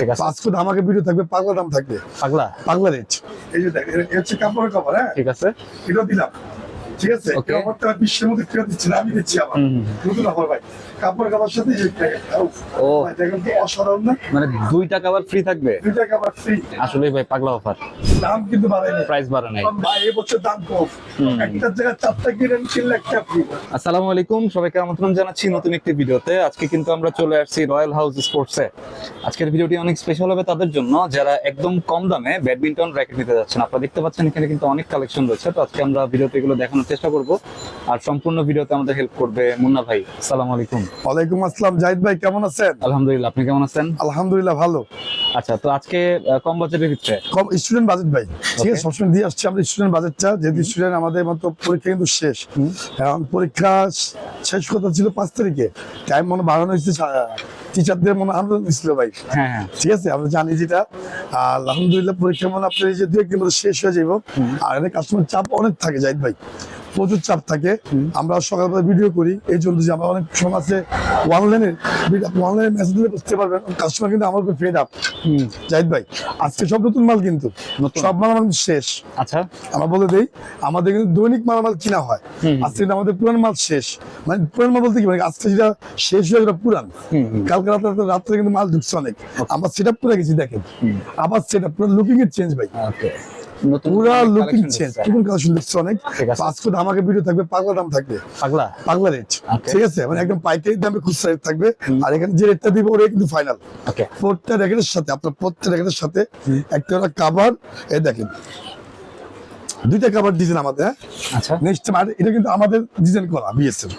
ঠিক আছে। পাঁচ ফুট আমাকে ভিডিও থাকবে পাগলা দাম থাকবে। পাগলা? পাগলা রেট। এই যে দেখ এই হচ্ছে কাপড়ের কভার হ্যাঁ? ঠিক আছে। এটা দিলাম। ঠিক আছে? ওকে আমার তো বিশ্বের মধ্যে ফেরত দিচ্ছি না আমি দিচ্ছি আবার। নতুন আমার ভাই। কাপড় কাপড় সাথে ও। ভাই দেখেন তো অসাধারণ না? মানে দুই টাকা আবার ফ্রি থাকবে? দুইটা কাপড় ফ্রি আসলে ভাই পাগলা অফার দাম কিন্তু প্রাইস বাড়া নাই। ভাই দাম কম। একটা জায়গায় চারটা কিনেন কিনলে একটা ফ্রি আসসালামু আলাইকুম সবাইকে আমন্ত্রণ জানাচ্ছি নতুন একটি ভিডিওতে। আজকে কিন্তু আমরা চলে আসছি রয়্যাল হাউস স্পোর্টসে আজকের ভিডিওটি অনেক স্পেশাল হবে তাদের জন্য। যারা একদম কম দামে ব্যাডমিন্টন র্যাকেট নিতে যাচ্ছেন আপনারা দেখতে পাচ্ছেন এখানে কিন্তু অনেক কালেকশন রয়েছে। তো আজকে আমরা ভিডিওতে এগুলো দেখানোর চেষ্টা করব। আর সম্পূর্ণ ভিডিওতে আমাদের হেল্প করবে মুন্না ভাই। আসসালামু আলাইকুম। ওয়ালাইকুম আসসালাম। জাহিদ ভাই কেমন আছেন? আলহামদুলিল্লাহ আপনি কেমন আছেন? আলহামদুলিল্লাহ ভালো। আচ্ছা তো আজকে কম বাজেটের ভিতরে? কম স্টুডেন্ট বাজেট ভাই। ঠিক আছে সবসময় দিয়ে আসছি আমরা স্টুডেন্ট বাজেটটা যেহেতু স্টুডেন্ট আমাদের পরীক্ষা কিন্তু শেষ। এখন পরীক্ষা শেষ কথা ছিল পাঁচ তারিখে। টাইম মনে বাড়ানো হয়েছে টিচারদের মনে আন্দোলন ছিল ভাই। হ্যাঁ হ্যাঁ। ঠিক আছে আমরা জানি যেটা। আলহামদুলিল্লাহ পরীক্ষা মনে আপনার এই যে দু একদিন শেষ হয়ে যাব আর কাস্টমার চাপ অনেক থাকে জাহিদ ভাই। প্রচুর চাপ থাকে। আমরা সকালবেলা ভিডিও করি এই জন্য যে আমরা অনেক সময় আছে অনলাইনে অনলাইনে মেসেজ দিলে বুঝতে পারবেন কাস্টমার কিন্তু আমার ফেড আপ জাহিদ ভাই আজকে সব নতুন মাল কিন্তু সব মাল আমার শেষ। আচ্ছা। আমরা বলে দেই আমাদের কিন্তু দৈনিক মালামাল কিনা হয়। আজকে কিন্তু আমাদের পুরান মাল শেষ। মানে পুরান মাল বলতে কি মানে আজকে যেটা শেষ হয়ে যেটা পুরান। কালকে রাতে রাত্রে কিন্তু মাল ঢুকছে অনেক। আমরা সেট আপ করে গেছি দেখেন। আবার সেট আপ পুরো লুকিং এর চেঞ্জ ভাই। পুরা লুকিং চেঞ্জ দেখছে। কালেকশন দেখছে অনেক? পাঁচ ফুট আমাকে ভিডিও থাকবে পাগলা দাম থাকবে। পাগলা? পাগলা রেট ঠিক আছে? মানে একদম পাইকারি দামে খুচরা রেট থাকবে। আর এখানে যে রেটটা দিব ওরে কিন্তু ফাইনাল ওকে প্রত্যেক র্যাকেটের সাথে আপনার প্রত্যেক র্যাকেটের সাথে একটা ওরা কাভার এই দেখেন দুইটা কাভার দিয়েছেন আমাদের হ্যাঁ? আচ্ছা। নেক্সট এটা কিন্তু আমাদের ডিজাইন করা বিএসএল।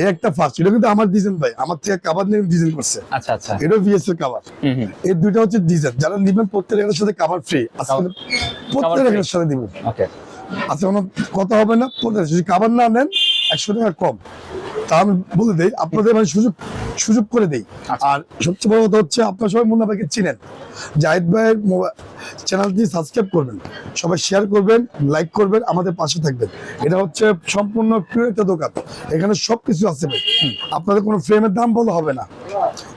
এই একটা ফার্স্ট এটা কিন্তু আমার ডিজাইন ভাই আমার থেকে কাভার নিয়ে ডিজাইন করছে। আচ্ছা আচ্ছা। এটা বিএসএল কাভার। এই দুইটা হচ্ছে ডিজাইন যারা নিবেন প্রত্যেক সাথে কাভার ফ্রি প্রত্যেক free। সাথে দিব ওকে আজকে কোনো কথা হবে না? যদি কাভার না নেন একশো টাকা কম। তা আমি বলে দেই আপনাদের মানে সুযোগ সুযোগ করে দেই। আচ্ছা। আর সবচেয়ে বড় কথা হচ্ছে আপনার সবাই মুন্না ভাইকে চিনেন। জাহিদ ভাইয়ের চ্যানেলটি সাবস্ক্রাইব করবেন। সবাই শেয়ার করবেন লাইক করবেন আমাদের পাশে থাকবেন। এটা হচ্ছে সম্পূর্ণ প্রিয় একটা দোকান। এখানে সবকিছু আছে ভাই। আপনাদের কোনো ফ্রেমের দাম বলা হবে না।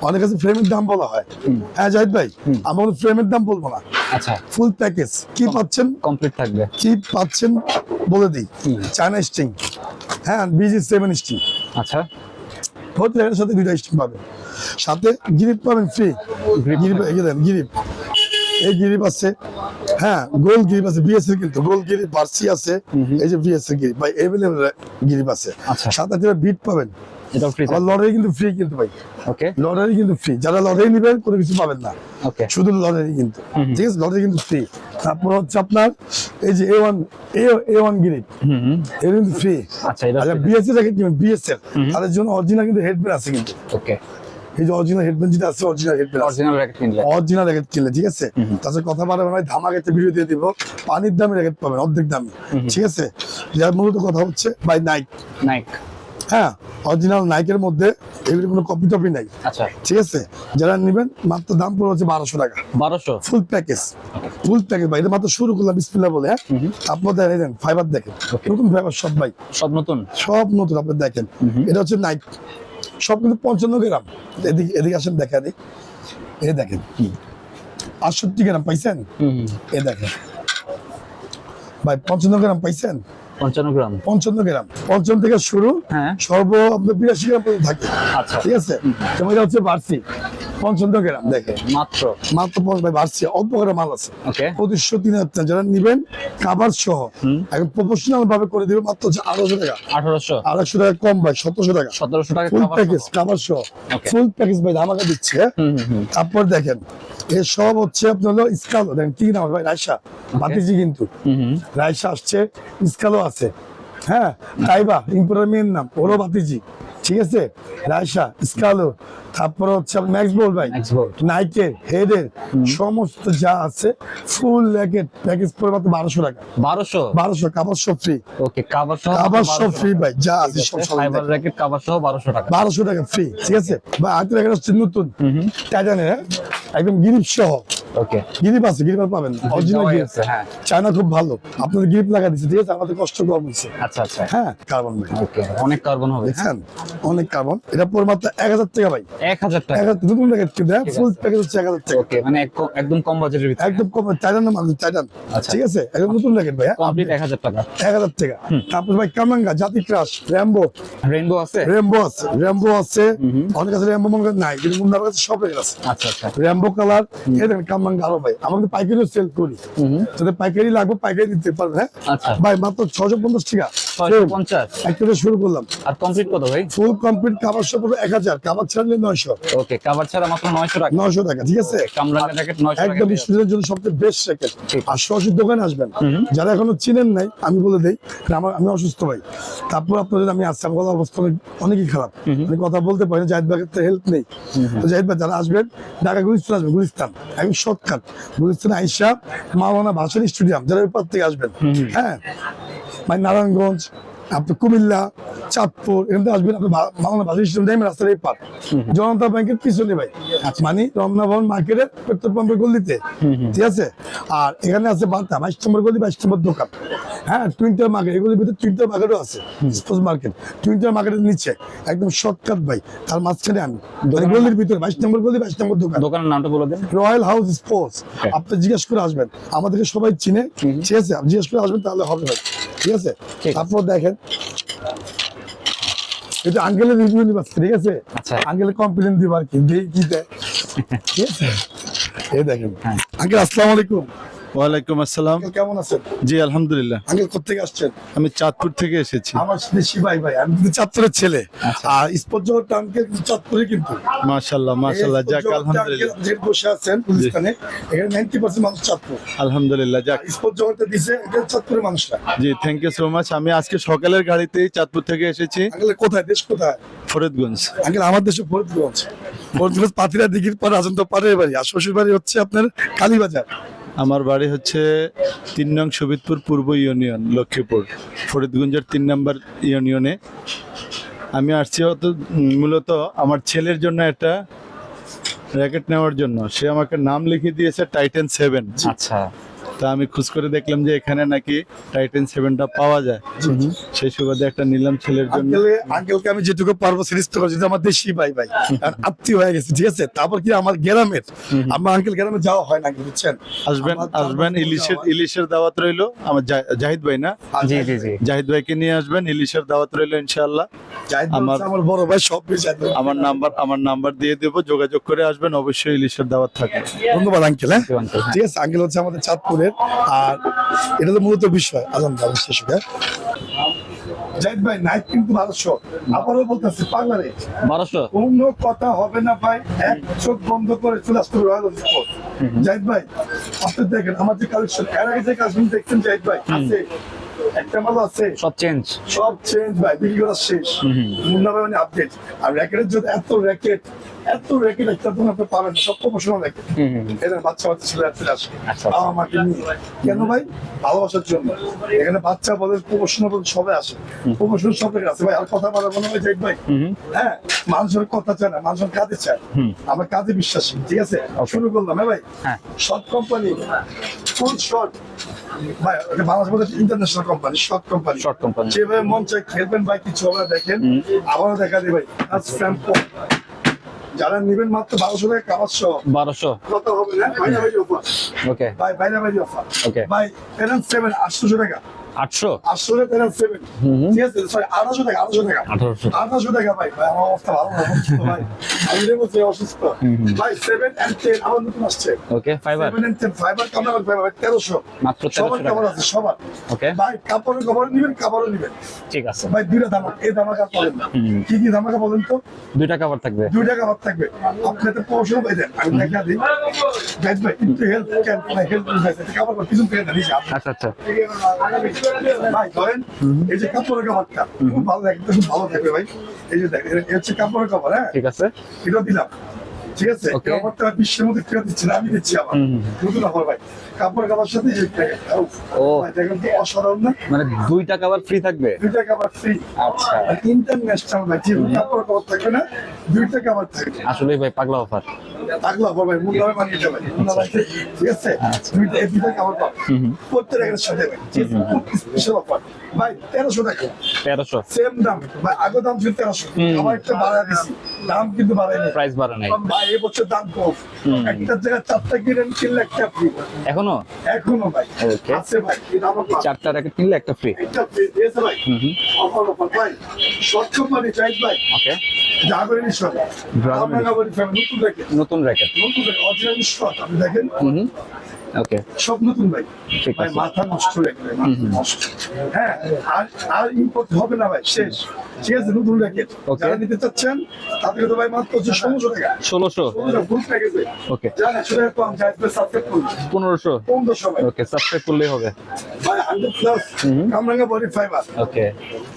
অনেক কাছে ফ্রেমের দাম বলা হয়। হ্যাঁ জাহিদ ভাই আমরা কোনো ফ্রেমের দাম বলব না। আচ্ছা। ফুল প্যাকেজ কি পাচ্ছেন? কমপ্লিট থাকবে। কি পাচ্ছেন? বলে দিই। চায়না স্টিং হ্যাঁ বিজি সেভেন স্টিং আচ্ছা। সাথে দুইটা স্টিং পাবেন। সাথে গিরিপ পাবেন ফ্রি গিরিপ গিরিপ এই গিরিপ আছে। হ্যাঁ গোল গিরিপ আছে বিএস এর কিন্তু। গোল গিরিপ বার্সি আছে। এই যে বিএস এর গিরিপ এভেলেবল গিরিপ আছে। আচ্ছা। সাথে বিট পাবেন। এটাও ফ্রি আবার লটারি কিন্তু ফ্রি কিন্তু ভাই। ওকে লটারি কিন্তু ফ্রি যারা লটারি নেবেন কোনো কিছু পাবেন না। ওকে শুধু লটারি কিন্তু। ঠিক আছে? লটারি কিন্তু ফ্রি তারপর হচ্ছে আপনার এই যে A one A one grip হুম হুম। এটা কিন্তু ফ্রি আচ্ছা এটা বিএসএ রেখে বিএসএল তাদের জন্য অরিজিনাল কিন্তু হেডব্যান্ড আছে কিন্তু। ওকে এই যে অরিজিনাল হেডব্যান্ড যেটা আছে অরিজিনাল হেডব্যান্ড অরিজিনাল র্যাকেট কিনলে। অরিজিনাল র্যাকেট কিনলে ঠিক আছে? তাছাড়া কথা বাড়াবেন ভাই ধামাকে একটা ভিডিও দিয়ে দিব। পানির দামে র্যাকেট পাবেন অর্ধেক দামে। ঠিক আছে? যার মূলত কথা হচ্ছে বাই নাইক নাইক হ্যাঁ অরিজিনাল নাইকের মধ্যে এগুলি কোনো কপি টপি নাই। আচ্ছা। ঠিক আছে? যারা নেবেন মাত্র দাম পড়ে হচ্ছে বারোশো টাকা। বারোশো? ফুল প্যাকেজ ফুল প্যাকেজ ভাই এটা মাত্র শুরু করলাম বিসমিল্লাহ বলে হ্যাঁ? আপনার দেখেন ফাইবার দেখেন। নতুন ফাইবার সব ভাই। সব নতুন? সব নতুন আপনি দেখেন। এটা হচ্ছে নাইক সব কিন্তু পঞ্চান্ন গ্রাম। এদিকে এদিকে আসেন দেখা দিই এ দেখেন। আটষট্টি গ্রাম পাইছেন। এ দেখেন। ভাই পঞ্চান্ন গ্রাম পাইছেন? পঞ্চান্ন গ্রাম। পঞ্চান্ন গ্রাম। পঞ্চান্ন থেকে শুরু হ্যাঁ। সর্ব আপনার বিরাশি গ্রাম পর্যন্ত থাকে। আচ্ছা। ঠিক আছে? যেমন হচ্ছে বার্সি পঞ্চান্ন গ্রাম দেখেন। মাত্র? মাত্র ভাই বার্সি অল্প করে মাল আছে। পঁচিশশো তিন হাজার যারা নিবেন কাবার সহ একদম প্রফেশনাল ভাবে করে দিবে মাত্র হচ্ছে আড়াইশো টাকা। আঠারোশো? আড়াইশো টাকা কম ভাই সতেরোশো টাকা। সতেরোশো টাকা ফুল প্যাকেজ কাবার সহ। ফুল প্যাকেজ ভাই আমাকে দিচ্ছে। তারপর দেখেন এ সব হচ্ছে আপনার হলো স্কালো। দেখেন কি নাম ভাই রায়সা বাতিজি কিন্তু। রায়সা আসছে স্কালো আছে। হ্যাঁ? তাইবা ইম্পোর্টার মেন নাম ওরও বাতিজি। ঠিক আছে? রায়সা স্কালো তারপর হচ্ছে ম্যাক্স বল ভাই নাইকের হেডের সমস্ত যা আছে ফুল র্যাকেট প্যাকেজ পড়ে মাত্র বারোশো টাকা। বারোশো? বারোশো কাবার সব ফ্রি ওকে কাবার সহ কাবার সব ফ্রি ভাই যা আছে সব সব ফাইবার র্যাকেট কাবার সহ বারোশো টাকা। বারোশো টাকা ফ্রি ঠিক আছে? বা আরেকটা র্যাকেট হচ্ছে নতুন। টাইটানের হ্যাঁ? একদম গিরিপ সহ। ওকে গ্রিপ আছে গ্রিপ পাবেন। অরিজিনাল গ্রিপ আছে, হ্যাঁ। চায়না খুব ভালো। আপনাদের গ্রিপ লাগা দিচ্ছে ঠিক আছে? আমাদের কষ্ট কম হচ্ছে আচ্ছা আচ্ছা। হ্যাঁ কার্বন ভাই ওকে অনেক কার্বন হবে। দেখছেন? অনেক কার্বন এটা পুরো মাত্র এক হাজার টাকা ভাই। এক হাজার টাকা। এক হাজার নতুন প্যাকেজ কিন্তু ঠিক ফুল আছে। প্যাকেজ হচ্ছে এক হাজার টাকা। ওকে মানে একদম কম বাজেটের ভিতরে। একদম কম টাইটান না আচ্ছা। ঠিক আছে? একদম নতুন প্যাকেট ভাই কমপ্লিট এক হাজার টাকা। এক হাজার টাকা। তারপর ভাই কামাঙ্গা জাতি ক্রাশ র্যাম্বো রেইনবো আছে? র্যাম্বো আছে র্যাম্বো আছে। অনেক কাছে র্যাম্বো মনে নাই কিন্তু মুন্নার কাছে সব প্যাকেট আছে। আচ্ছা আচ্ছা। র্যাম্বো কালার এই দেখেন কামাঙ্গা আরও ভাই। আমাদের পাইকারিও সেল করি। যদি পাইকারি লাগবে পাইকারি দিতে পারবেন হ্যাঁ? ভাই মাত্র ছশো পঞ্চাশ টাকা। ছয়শো পঞ্চাশ। একটা শুরু করলাম। আর কমপ্লিট কত ভাই? ফুল কমপ্লিট কাবার সব এক হাজার কাবার ছাড়লে নয়শো। ওকে কাভার ছাড়া মাত্র নয়শো টাকা। নয়শো টাকা ঠিক আছে? কামরাঙ্গা জ্যাকেট নয়শো টাকা একদম স্টুডেন্টের জন্য সবচেয়ে বেস্ট জ্যাকেট আর সরাসরি দোকানে আসবেন। যারা এখনও চিনেন নাই আমি বলে দেই আমার আমি অসুস্থ ভাই। তারপর আপনাদের আমি আসছি আমার অবস্থা অনেকই খারাপ। আমি কথা বলতে পারি জাহিদ ভাইয়ের তো হেল্প নেই। তো জাহিদ ভাই যারা আসবেন ঢাকা গুলিস্তান আসবেন গুলিস্তান। একদম শর্টকাট বুঝেছেন আইসা মাওলানা ভাষণ স্টেডিয়াম যারা ওই থেকে আসবেন। হ্যাঁ ভাই নারায়ণগঞ্জ আপনি কুমিল্লা চাঁদপুর এখান থেকে আসবেন আপনি মা- মাওলানা ভাষণ স্টেডিয়াম রাস্তার এই পার জনতা ব্যাংকের পিছনে ভাই। মানে রমনা ভবন মার্কেটের পেট্রোল পাম্পের গলিতে ঠিক আছে? আর এখানে আছে বার্তা বাইশ নম্বর গলি বাইশ নম্বর দোকান। হ্যাঁ টুইন্টার মার্কেট এগুলির ভিতরে টুইন্টার মার্কেটও আছে। স্পোর্টস মার্কেট টুইন্টার মার্কেটের নিচে একদম শর্টকাট ভাই। তার মাঝখানে আমি। মানে গলির ভিতরে বাইশ নম্বর গলি বাইশ নম্বর দোকান। দোকানের নামটা বলে দেন। Royal house sports. আপনি জিজ্ঞেস করে আসবেন। আমাদেরকে সবাই চিনে। ঠিক আছে? আপনি জিজ্ঞেস করে আসবেন তাহলে হবে ভাই। ঠিক আছে? তারপর দেখেন এটা আঙ্কেলের রিভিউ নিব ঠিক আছে। আঙ্কেলের কমপ্লেন দিব আর কি দেখি কি দেয়? ঠিক আছে? এই দেখেন। হ্যাঁ। আঙ্কেল আসসালামু আলাইকুম। ওয়ালাইকুম আসসালাম। কেমন আছেন? জি আলহামদুলিল্লাহ। আঙ্কেল কোথেকে আসছেন? আমি চাঁদপুর থেকে এসেছি। আমার দেশি ভাই ভাই। আমি কিন্তু চাঁদপুরের ছেলে। আচ্ছা। আর স্পোর্ট আঙ্কেল চাঁদপুরে কিন্তু। যাক আলহামদুলিল্লাহ। যেখানে বসে আছেন গুলিস্তানে এখানে নাইনটি পার্সেন্ট মানুষ চাঁদপুর। আলহামদুলিল্লাহ যাক। স্পোর্ট জগৎটা দিছে এটা চাঁদপুরের মানুষরা। জি থ্যাংক ইউ সো মাচ আমি আজকে সকালের গাড়িতেই চাঁদপুর থেকে এসেছি। আঙ্কেল কোথায়? দেশ কোথায়? ফরিদগঞ্জ। আঙ্কেল আমার দেশে ফরিদগঞ্জ। ফরিদগঞ্জ পাতিরা দিঘির পর আছেন তো পারের বাড়ি। আর শ্বশুর বাড়ি হচ্ছে আপনার কালীবাজার। আমার বাড়ি হচ্ছে তিন নং সুবিদপুর পূর্ব ইউনিয়ন, লক্ষ্মীপুর, ফরিদগঞ্জের তিন নম্বর ইউনিয়নে। আমি আসছি হয়তো মূলত আমার ছেলের জন্য একটা র্যাকেট নেওয়ার জন্য। সে আমাকে নাম লিখে দিয়েছে টাইটেন সেভেন আচ্ছা। তা আমি খোঁজ করে দেখলাম যে এখানে নাকি টাইটেন সেভেনটা পাওয়া যায়। সেই সুবাদে একটা নিলাম ছেলের জন্য। আঙ্কেলকে আমি যেটুকু পারব সিরিজ তো করছি আমার দেশি ভাই ভাই। আর আত্মীয় হয়ে গেছে ঠিক আছে? তারপর কি আমার গ্রামের আমার আঙ্কেল গ্রামে যাওয়া হয় না বুঝছেন? আসবেন আসবেন ইলিশের ইলিশের দাওয়াত রইল। আমার জাহিদ ভাই না? জি জি জি। জাহিদ ভাইকে নিয়ে আসবেন ইলিশের দাওয়াত রইল ইনশাআল্লাহ। আমার- আমার বড় ভাই সব। আমার নাম্বার আমার নাম্বার দিয়ে দেবো যোগাযোগ করে আসবেন অবশ্যই ইলিশের দাওয়াত থাকবে। ধন্যবাদ আঙ্কেল হ্যাঁ? হ্যাঁ। ঠিক আছে আঙ্কেল হচ্ছে আমাদের চাঁদপুরের আর এটা তো মূলত বিষয়। আজান দাদা শেষ জাহিদ ভাই নাইট কিন্তু বারোশো। আবারও বলতেছি পাগলা বারোশো? কোনো কথা হবে না ভাই। এক চোখ বন্ধ করে চলে আসতে রয়্যাল স্পোর্ট জাহিদ ভাই আপনি দেখেন আমার যে কালেকশন এর আগে যে কালেকশন দেখছেন জাহিদ ভাই আছে। একটা মাল আছে। সব চেঞ্জ সব চেঞ্জ ভাই বিক্রি করা শেষ। মুন্না ভাই মানে আপডেট আর র্যাকেটের যদি এত র্যাকেট এত একটা তুমি আপনি পাবেন সব প্রফেশনাল এদের বাচ্চা বাচ্চা ছেলে চলে আসে আচ্ছা, আচ্ছা। বাবা মাকে নিয়ে। কেন ভাই? ভালোবাসার জন্য। এখানে বাচ্চা বলে প্রফেশনাল বলে সবাই আসে। প্রফেশনাল সব আছে ভাই আর কথা বলা মনে হয় ভাই। হ্যাঁ মানুষের কথা চায় না মানুষের কাজে চায়। আমরা কাজে বিশ্বাসী ঠিক আছে? শুরু করলাম হ্যাঁ ভাই। Short company full short international company short company. যেভাবে মন চাই খেলবেন ভাই কিছু হবে দেখেন। আবারও দেখা স্ট্যাম্প যারা নেবেন মাত্র বারোশো টাকা সহ বারোশো। কত হবে না? বাইরে বাইরে অফার ওকে ভাই বাইরে বাইরে অফার Okay. ভাই পেরেন্ট সেভেন আটশোশো টাকা। আটশো? আটশো টাকা ঠিক আছে সরি আঠাশো টাকা আঠাশো টাকা। আঠাশো টাকা ভাই ভাই আমার অবস্থা ভালো না ভাই? আমি বলছি অসুস্থ। ভাই সেভেন অ্যান্ড টেন আমার নতুন আসছে। Okay fibre seven and ten fibre কামড়া ফাইবার ভাই তেরোশো। মাত্র সবার 1300 কাপড় আছে সবার। ওকে ভাই কাপড়ের কাপড় নিবেন কাপড়ও নিবেন। ঠিক আছে। ভাই দুইটা ধামাকা এই ধামাকা বলেন না। হুম। কি কি ধামাকা বলেন তো? দুইটা কাভার থাকবে। দুইটা কাপড় থাকবে। আপনি তো পড়াশোনা পাই দেন আমি দেখা দিই। ভাই একটু হেল্প ক্যান ভাই হেল্প ভাই কাপড় পিছন থেকে দেন আচ্ছা আচ্ছা। ভাই ধরেন এই যে কাপড়ের কাপড়টা ভালো দেখতে খুব ভালো থাকবে ভাই। এই যে দেখেন হচ্ছে কাপড়ের কাপড় হ্যাঁ? ঠিক আছে। এটা দিলাম ঠিক আছে. কাপড়টা বিশ্বের মধ্যে কেউ দিচ্ছি না আমি দিচ্ছি আমার হুম। নতুন কাপড় ভাই। কাপড় কাপড় সাথে ও। তো অসাধারণ না? মানে দুইটা কাভার ফ্রি থাকবে? দুইটা কাপড় ফ্রি আচ্ছা। ইন্টারন্যাশনাল ভাই কাপড় কাপড় থাকবে না দুইটা কাপড় থাকবে। আসলে ভাই পাগলা অফার থাকল আবার ভাই বানিয়ে যাবে ভাই। ঠিক আছে? তুমি তো এপিটা পাবে প্রত্যেক রেকেটের সাথে স্পেশাল অফার ভাই তেরোশো টাকা। তেরোশো। সেম দাম ভাই আগে দাম ছিল তেরোশো। আমার একটা বাড়া দিছি। দাম কিন্তু বাড়ায়নি। প্রাইস বাড়ে নাই। ভাই এবছর দাম কম। একটা জায়গায় চারটা কিনে কিনলে একটা ফ্রি এখনও এখনও? ভাই। Okay. আছে ভাই চারটা র্যাকেট কিনলে একটা ফ্রি একটা ফ্রি দিয়েছে ভাই। অফার অফার ভাই। শর্ট কোম্পানি চাই ভাই। ওকে নতুন দেখে নতুন র্যাকেট নতুন অরিজিনাল শর্ট আপনি দেখেন? ওকে সব নতুন ভাই। মাথা নষ্ট মাথা নষ্ট। হ্যাঁ আর আর ইম্পোর্ট হবে না ভাই শেষ। ঠিক আছে নতুন র্যাকেট. যারা নিতে চাচ্ছেন তো ভাই মাত্র হচ্ছে ষোলোশো টাকা। ষোলোশো। ফুল প্যাকেজে একশো কম সাবস্ক্রাইব করুন। পনেরোশো। পনেরোশো ভাই। ওকে সাবস্ক্রাইব করলেই হবে। ভাই হান্ড্রেড প্লাস কামরাঙ্গা বডি ফাইবার ওকে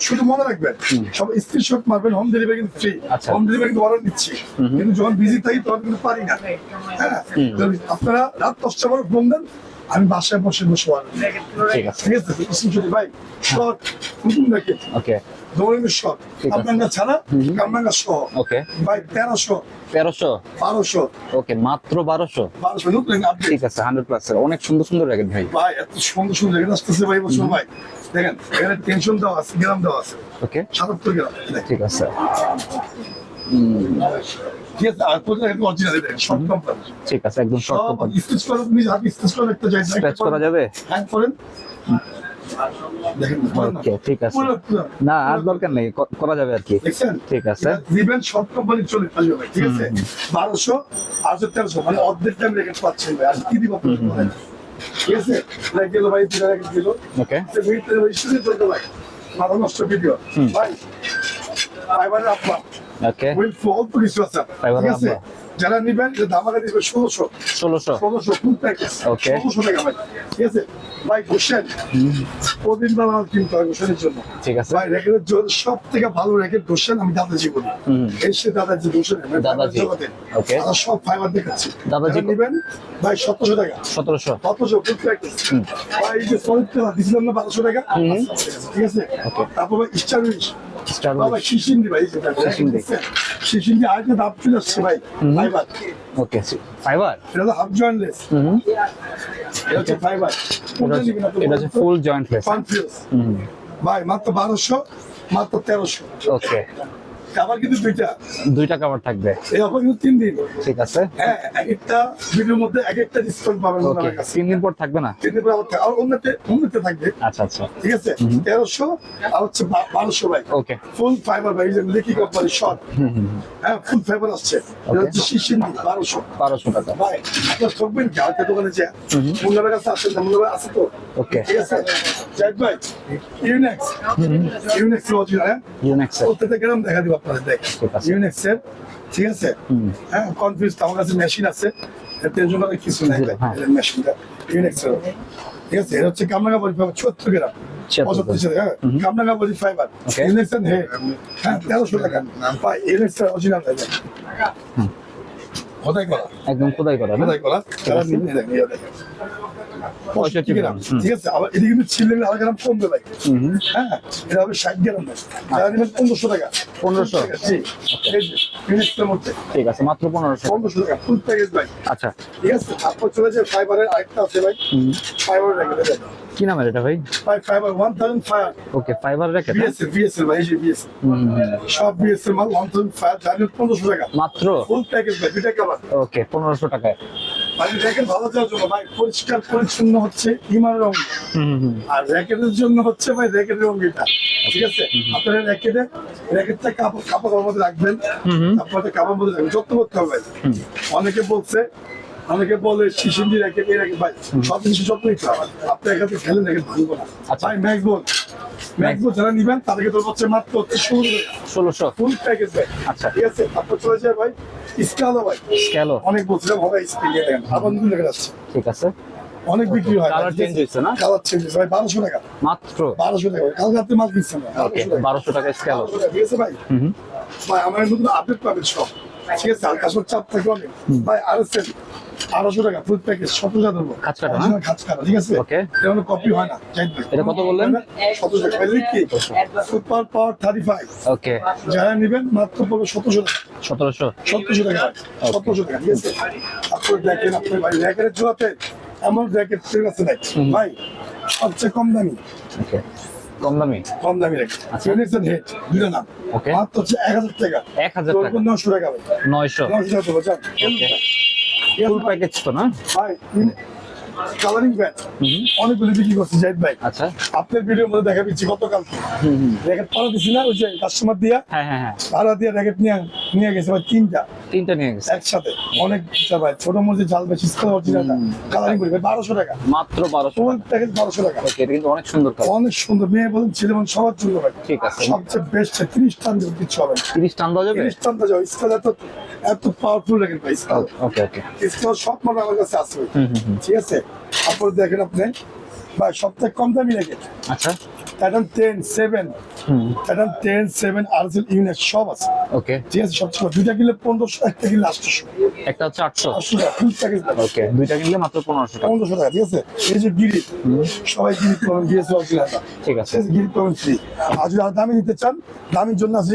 শুধু মনে রাখবেন সব স্ক্রিনশট মারবেন হোম ডেলিভারি কিন্তু ফ্রি। হোম ডেলিভারি কিন্তু অর্ডার দিচ্ছি। কিন্তু যখন বিজি থাকি তখন কিন্তু পারি না। হ্যাঁ আপনারা রাত দশটা পর দেন আমি বাসায় বসে বসে ঠিক আছে। ঠিক আছে স্ক্রিনশট ভাই শর্ট নতুন রাখে ওকে। দৌড়ের শর্ট কামরাঙ্গা ছাড়া কামরাঙ্গা সহ ওকে। ভাই তেরোশো। তেরোশো? বারোশো। ওকে মাত্র বারোশো? বারোশো নতুন আপডেট ঠিক আছে হান্ড্রেড প্লাস অনেক সুন্দর সুন্দর র্যাকেট ভাই। ভাই এত সুন্দর সুন্দর আসতেছে ভাই ভাই। দেখেন এখানে টেনশন দেওয়া আছে গ্রাম দেওয়া আছে। ওকে। সাতাত্তর গ্রাম ঠিক আছে ঠিক আছে আর কোথাও একটু অরিজিনাল দেখেন শর্ট কোম্পানি ঠিক আছে একদম শর্ট কোম্পানি স্টিচ করা নিজ হাতে স্টিচ করা একটা যায় স্ক্র্যাচ করা যাবে? হ্যাং করেন। ওকে ঠিক আছে। না আর দরকার নেই করা যাবে আর কি। ঠিক আছে। দিবেন শর্ট কোম্পানি চলে আসবে ভাই ঠিক আছে? বারোশো আটশো তেরোশো মানে অর্ধেক টাইম রেখে পাচ্ছেন ভাই। আর কি দিব? ঠিক আছে? লাইক দিল ভাই দুটা রেখে দিল। ওকে সে ভিড়তে ভাই শুনে চলতে ভাই। মাথা নষ্ট ভিডিও। ভাই ফাইবারের আপা ওকে উইল অল্প কিছু আছে ঠিক আছে যারা নিবেন যে দামাকা দিবে ষোলোশো। ষোলোশো। ষোলোশো ফুল প্যাকেজ Okay. ষোলোশো টাকা ভাই। ঠিক আছে ভাই গোসেন প্রতিদিন বেলা কিনতে হয় গোসেনের জন্য। ঠিক আছে। ভাই র্যাকেটের জন্য সব থেকে ভালো র্যাকেট গোসেন আমি দাদাজি বলি। হুম। এসে দাদাজি গোসেন দাদাজি। Okay. সব ফাইবার দেখাচ্ছি। দাদাজি নিবেন ভাই সতেরোশো টাকা। সতেরোশো। সতেরোশো ফুল প্যাকেজ ভাই এই যে সলিড দিছিলাম না বারোশো টাকা। ঠিক আছে. তারপর ভাই স্টার বাবা শিশিন্দি ভাই যেটা শিশিন্দি। শিশিন্দি। আরেকটা দাম আসছে ভাই ফাইবার। ওকে ফাইবার এটা তো হাফ জয়েন্টলেস এটা হচ্ছে ফাইবার এটা হচ্ছে ফুল জয়েন্টলেস ভাই মাত্র বারোশো মাত্র তেরোশো। ওকে আবার কিন্তু দুইটা। দুইটা কাভার থাকবে। এই অফার কিন্তু তিন দিন। ঠিক আছে। হ্যাঁ এক একটা ভিডিওর মধ্যে এক একটা ডিসকাউন্ট পাবেন ওকে তিন দিন পর থাকবে না? তিন দিন পরে। আর অন্যতে অন্যতে থাকবে। আচ্ছা আচ্ছা। ঠিক আছে? তেরোশো আর হচ্ছে বা- বারোশো ভাই। ওকে। ফুল ফাইবার ভাই যে লিখি কোম্পানি শর্ট হ্যাঁ ফুল ফাইবার আসছে। এটা হচ্ছে শিশিন্দি বারোশো। বারোশো টাকা। ভাই আপনার ঠকবেন কি? দোকানে যে মুন্নাবের কাছে আসেন না মুন্নাবের আছে তো। ওকে। ঠিক আছে? জাহিদ ভাই ইউনেক্স ইউনেক্স অরিজিনাল হ্যাঁ? ইউনেক্সের প্রত্যেকটা গ্রাম দেখা দিব আপনাদের ঠিক আছে। হ্যাঁ কনফিউজ আমার কাছে মেশিন আছে। টেনশন করার কিছু নাই হ্যাঁ। মেশিনটা ইউনেক্স ঠিক আছে? এটা হচ্ছে কামরাঙ্গা বডি ফাইবার চুয়াত্তর গ্রাম। 76 পঁচাত্তর টাকা হ্যাঁ কামরাঙ্গা বডি ফাইবার Okay. হে হ্যাঁ তেরোশো টাকা। বা ইউনেক্স অরিজিনাল কোথায় করা? একদম খোদাই করা কোথায় করা? পঁয়ষট্টি গ্রাম। ঠিক আছে আবার এদিকে কিন্তু ছিলেন আড়াই গ্রাম কমবে ভাই। হ্যাঁ এটা হবে ষাট গ্রাম ভাই। নেবেন পনেরোশো টাকা। 1500 জি। এই যে ইউনিটটার মধ্যে। ঠিক আছে মাত্র পনেরোশো। পনেরোশো টাকা ফুল প্যাকেজ ভাই। আচ্ছা। ঠিক আছে তারপর চলে যায় ফাইবারের আরেকটা আছে ভাই। ফাইবার র্যাকেট কি নামের এটা ভাই? Fibre one thousand five okay fibre racket BSL BSL ভাই এই যে বিএসএল সব বিএসএল মাল ওয়ান থাউজেন্ড জানেন পনেরোশো টাকা। মাত্র? ফুল প্যাকেজ ভাই দুইটা কাবার ওকে পনেরোশো টাকায়। ভাই র্যাকেট ভালো যাওয়ার জন্য ভাই পরিষ্কার পরিচ্ছন্ন হচ্ছে ইমান রং আর র্যাকেটের জন্য হচ্ছে ভাই র্যাকেটের রঙটা ঠিক আছে? আপনারা র্যাকেটে র্যাকেটটা কাপড় কাপড়ের মধ্যে রাখবেন। আপনাদের কাপড়ের মধ্যে রাখবেন। যত্ন করতে হবে অনেকে বলছে অনেকে বলে শিশিন্দি র্যাকেট এই র্যাকেট ভাই সব কিছু যত্ন নিতে হবে আপনি এখানে খেলেন র্যাকেট ভাঙবো না আচ্ছা। ভাই ম্যাকবোল। ম্যাকবোল যারা নিবেন তাদেরকে তো হচ্ছে মাত্র ষোলো ষোলোশো। ফুল প্যাকেজ ভাই। আচ্ছা। ঠিক আছে? তারপর চলে যায় ভাই। স্কালো ভাই। স্ক্যালো অনেক বলছিলাম হবে দেখেন। আবার নতুন লেগে যাচ্ছে। ঠিক আছে। অনেক বিক্রি হয়। Colour change হয়েছে না? কালার চেঞ্জ হয়েছে। ভাই বারোশো টাকা। মাত্র? বারোশো টাকা। কাল রাত্রে মাল দিচ্ছে না ওকে বারোশো টাকা। স্ক্যালো ঠিক আছে ভাই? ভাই আমার নতুন আপডেট পাবেন সব। ঠিক আছে? আর চাপ থাকে অনেক। ভাই আর এস আড়াইশো টাকা ফুল প্যাকেজ সতেরো টাকা ধরবো খাঁচ কাটা না? Original খাঁচ কাটা ঠিক আছে? Okay. এটা কোনো কপি হয় না এটা কত বললেন? সতেরো টাকা। কি super power thirty five okay যারা নেবেন মাত্র পড়বে সতেরোশো টাকা। সতেরোশো? সতেরোশো টাকা। সতেরোশো টাকা ঠিক আছে? আপনার দেখেন আপনার ভাই র্যাকেটের জোড়াতে এমন র্যাকেট ফের আছে ভাই সবচেয়ে কম দামি। ওকে কম দামি? কম দামি র্যাকেট আচ্ছা। হেড দুটো নাম. মাত্র হচ্ছে এক হাজার টাকা। এক হাজার টাকা। নশো টাকা নয়শো। নশো টাকা ফুল প্যাকেজ তো না? ভাই কালারিং ব্যাট। অনেকগুলি বিক্রি করছে জাহিদ ভাই আচ্ছা। আপনার ভিডিওর মধ্যে দেখা দিচ্ছি গতকাল র্যাকেট পাড়া দিছি না ওই যে কাস্টমার দিয়া হ্যাঁ হ্যাঁ হ্যাঁ। ভাড়া দিয়ে র্যাকেট নিয়ে নিয়ে গেছে ভাই তিনটা। তিনটা নিয়ে গেছে। একসাথে। অনেক ভাই ছোট মধ্যে জাল বেশি কালারিং করি ভাই বারোশো টাকা। মাত্র বারোশো প্যাকেজ বারোশো টাকা। এটা কিন্তু অনেক সুন্দর অনেক সুন্দর। মেয়ে বলেন ছেলে বলেন সবার জন্য ভাই ঠিক আছে। সবচেয়ে বেস্ট তিরিশ টান দেবো কিছু হবে তিরিশ টান দেওয়া যাবে? তিরিশ টান যাও স্কেল এত এত পাওয়ারফুল র্যাকেট ভাই স্কেল। ওকে ওকে স্কেল সব মানে আমার কাছে হুম ঠিক আছে? তারপর দেখেন আপনি ভাই সবথেকে কম দামি র্যাকেট আচ্ছা। Pattern ten seven pattern ten seven আরসেল unit সব আছে। ওকে ঠিক আছে সব। দুইটা কিনলে পনেরোশো একটা কিনলে আটশোশো। একটা হচ্ছে আটশো। আটশো টাকা ফুল প্যাকেজ ওকে দুইটা কিনলে মাত্র পনেরোশো টাকা। পনেরোশো টাকা ঠিক আছে? এই যে গিরি সবাই গিরি পাবেন বিএস ঠিক আছে। গিরি পাবেন ফ্রি আর যদি দামি নিতে চান দামির জন্য আছে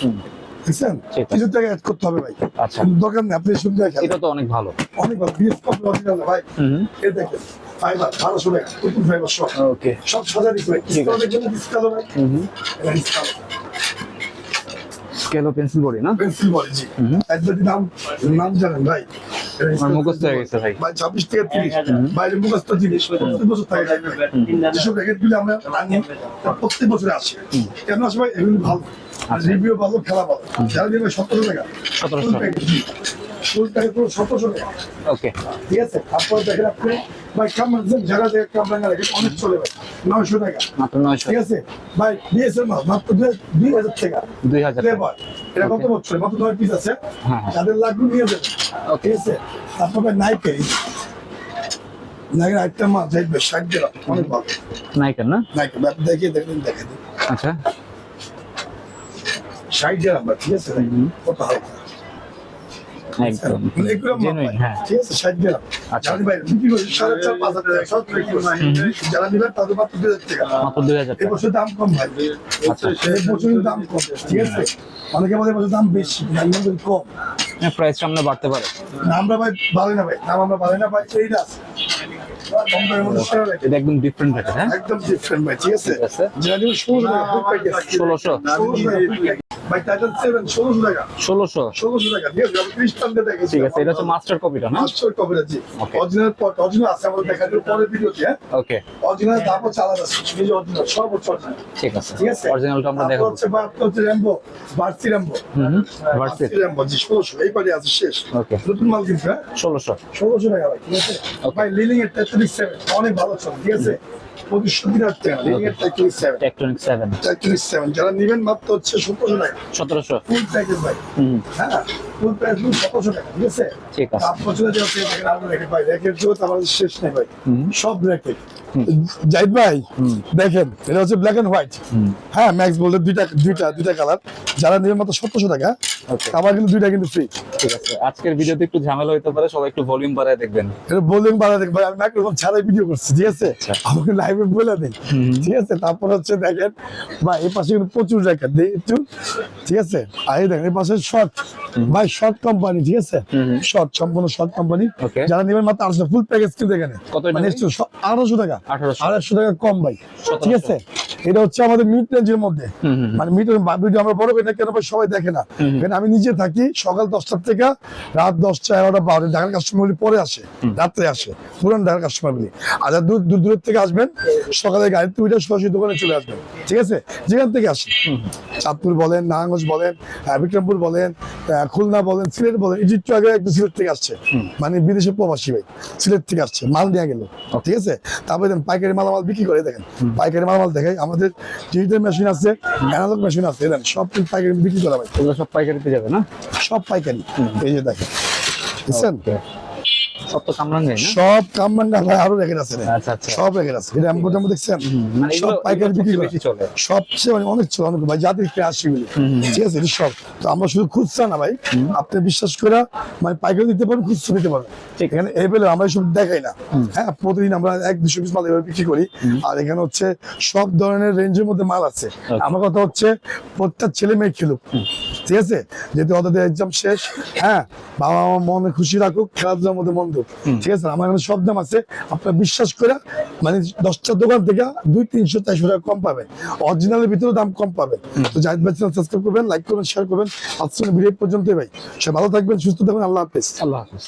হুম। বুঝছেন? কিছু টাকা অ্যাড করতে হবে ভাই। আচ্ছা। দরকার নেই আপনি শুনতে এটা তো অনেক ভালো। অনেক ভালো। বিএস কপি অরিজিনাল ভাই? হুম হুম। এই দেখেন ফাইবার বারোশো টাকা নতুন ফাইবার সব। ওকে। সব সাজারি করে। ঠিক আছে। ডিসকাউন্টের ভাই হুম হুম। এটা ডিসকাউন্ট স্কেল পেন্সিল বডি না? পেন্সিল বলে জি। একবার নাম নাম জানেন ভাই? আমার মুখস্থ হয়ে গেছে ভাই। ভাই ছাব্বিশ থেকে তিরিশ। বাইরে মুখস্থ জিনিস। প্রত্যেক বছর থাকে। যেসব র্যাকেটগুলো আমরা প্রত্যেক বছরে আসে। কেন আসে ভাই? এগুলো ভালো। রিভিউ ভালো খেলা টাকা। 1700 ফুল পুরো সতেরোশো টাকা। ওকে। ঠিক আছে? তারপর দেখেন আপনি ভাই কামড় জায়গা জায়গা কামড়াঙ্গা রেখে অনেক চলে ভাই। নয়শো টাকা। মাত্র নয়শো। ঠিক আছে? ভাই বিএসএল মাত্র দুই- দুই হাজার টাকা। দুই হাজার এটা কত বছর মাত্র নয় পিস আছে? হ্যাঁ, হ্যাঁ। যাদের লাগবে নিয়ে যাবেন ঠিক আছে? তারপর ভাই নাইকের আইটেম মাল দেখবে ষাট অনেক ভালো। নাইকের না? নাইকের ব্যাপ দেখিয়ে দেখবেন দেখে। দিন আচ্ছা। ষাট টাকা ঠিক আছে? কত হালকা? একদম। মানে এগুলো মাল Genuine, ভাই, হ্যাঁ। ঠিক আছে? ষাট টাকা আচ্ছা। ভাই বিক্রি করছে সাড়ে চার পাঁচ হাজার টাকা সব বিক্রি করছে। যারা নিবেন তাদের মাত্র দুই হাজার টাকা। মাত্র দুই হাজার এবছর দাম কম ভাই। আচ্ছা। এই দাম কম ঠিক আছে? অনেকে বলে এবছর দাম বেশি কম। প্রাইস সামনে বাড়তে পারে। আমরা ভাই ভালোই না ভাই নাম আমরা ভালোই না ভাই। এটা একদম ডিফারেন্ট হ্যাঁ? একদম ডিফারেন্ট ভাই ঠিক আছে? ষোলোশো। ষোলোশো ষোলোশো টাকা ভাই টাইটান সেভেন ষোলোশো টাকা। ষোলোশো? ষোলোশো টাকা। ঠিক আছে আমি খ্রিস্টান দেখেছি ঠিক আছে এটা হচ্ছে মাস্টার কপিটা না? Master coverage Okay. Original original আছে আমাদের দেখা যাবে পরের ভিডিওতে হ্যাঁ? ওকে অরিজিনাল দাম হচ্ছে আলাদা আছে অরিজিনাল সব অরিজিনাল ঠিক আছে ঠিক আছে? অরিজিনালটা আমরা দেখাবো। হচ্ছে বা হচ্ছে র্যাম্বো বার্সি র্যাম্বো হুম হুম বার্সি র্যাম্বো জি ষোলোশো এই পারে আছে শেষ। ওকে নতুন মাল কিন্তু হ্যাঁ? ষোলোশো। ষোলোশো টাকা ভাই ঠিক আছে? ভাই লিলিং এর অনেক ভালো চলে ঠিক আছে? পঁচিশশো দিন টাকা লিলিং এর তেত্রিশ সেভেন টেকটনিক সেভেন তেত্রিশ সেভেন যারা নেবেন মাত্র হচ্ছে সতেরোশো টাকা। সতেরোশো। ফুল প্যাকেজ ভাই। হ্যাঁ? ফুল প্যাকেজ সতেরোশো টাকা ঠিক আছে? ঠিক আছে। তারপর চলে যাচ্ছে দেখেন আরও র্যাকেট। ভাই র্যাকেট জগৎ আমাদের শেষ নেই ভাই। সব জাহিদ ভাই দেখেন এটা হচ্ছে ব্ল্যাক এন্ড হোয়াইট। হ্যাঁ ম্যাক্স বলতে দুইটা দুইটা দুইটা কালার যারা নেবেন মাত্র সতেরোশো টাকা. আবার কিন্তু দুইটা কিন্তু ফ্রি ঠিক আছে। আজকের ভিডিওতে একটু ঝামেলা হতে পারে সবাই একটু ভলিউম বাড়ায় দেখবেন। এটা বলবেন বাড়া দেখ ভাই আমি মাইক্রোফোন ছাড়াই ভিডিও করছি ঠিক আছে? আচ্ছা। আমাকে লাইভে বলে দেন ঠিক আছে? তারপর হচ্ছে দেখেন ভাই এই পাশে কিন্তু প্রচুর একটু ঠিক আছে? আর এই দেখেন এই পাশে শর্ট ভাই শর্ট কোম্পানি ঠিক আছে। শর্ট সম্পূর্ণ শর্ট কোম্পানি যারা নেবেন মাত্র আটশো ফুল প্যাকেজ কিন্তু এখানে। কত মানে আঠারোশো টাকা। 1800 আড়াইশো টাকা কম ভাই ঠিক আছে? এটা হচ্ছে আমাদের মিড রেঞ্জের মধ্যে। মানে মিড ভিডিও আমরা বড় করি কেন সবাই দেখে না। কারণ আমি নিজে থাকি সকাল দশটার থেকে রাত দশটা, এগারোটা, বারোটা ঢাকার কাস্টমার পরে আসে, রাত্রে আসে, পুরান ঢাকার কাস্টমার গুলি। আর দূর দূর থেকে আসবেন, সকালে গাড়িতে উঠে সরাসরি দোকানে চলে আসবেন, ঠিক আছে? যেখান থেকে আসি চাঁদপুর বলেন নারায়ণগঞ্জ বলেন বিক্রমপুর বলেন খুলনা বলেন সিলেট বলেন এই একটু আগে একটু সিলেট থেকে আসছে। মানে বিদেশে প্রবাসী ভাই সিলেট থেকে আসছে মাল নিয়ে গেল ঠিক আছে? তারপরে দেখেন পাইকারি মালামাল বিক্রি করে দেখেন পাইকারি মালামাল দেখাই আমাদের ডিজিটাল মেশিন আছে অ্যানালগ মেশিন আছে দেখেন সব কিন্তু পাইকারি বিক্রি করা ভাই সব পাইকারিতে যাবে না? সব পাইকারি এই যে দেখেন বুঝছেন. সব তো সব কামরাঙ্গা ভাই আরও রেখে আছে আচ্ছা আচ্ছা। সব রেখে আছে। এটা টামগো দেখছেন মানে সব পাইকারি বিক্রি করে। চলে। সবচেয়ে মানে অনেক অনেক ভাই জাতির ঠিক আছে এটা সব। তো আমরা শুধু খুচরা না ভাই আপনি বিশ্বাস করে মানে পাইকারি দিতে পারেন খুচরা দিতে পারেন ঠিক এখানে এই বেলে আমরা এসব দেখাই না। হ্যাঁ প্রতিদিন আমরা এক দুশো পিস মাল এভাবে বিক্রি করি। আর এখানে হচ্ছে সব ধরনের রেঞ্জের মধ্যে মাল আছে। আমার কথা হচ্ছে প্রত্যেক ছেলে মেয়ে খেলুক। ঠিক আছে? যেহেতু ওদের এক্সাম শেষ হ্যাঁ? বাবা মা মনে খুশি রাখুক খেলাধুলার মধ্যে মন ঠিক আছে? আমার এখানে সব দাম আছে। আপনার বিশ্বাস করে মানে দশটা দোকান থেকে দুই তিনশো চারশো টাকা কম পাবেন। অরিজিনালের ভিতরে দাম কম পাবেন। তো জাহিদ ভাই চ্যানেল সাবস্ক্রাইব করবেন লাইক করবেন শেয়ার করবেন। আজকে ভিডিও পর্যন্তই ভাই। সে ভালো থাকবেন সুস্থ থাকবেন। আল্লাহ হাফিজ। আল্লাহ হাফিজ।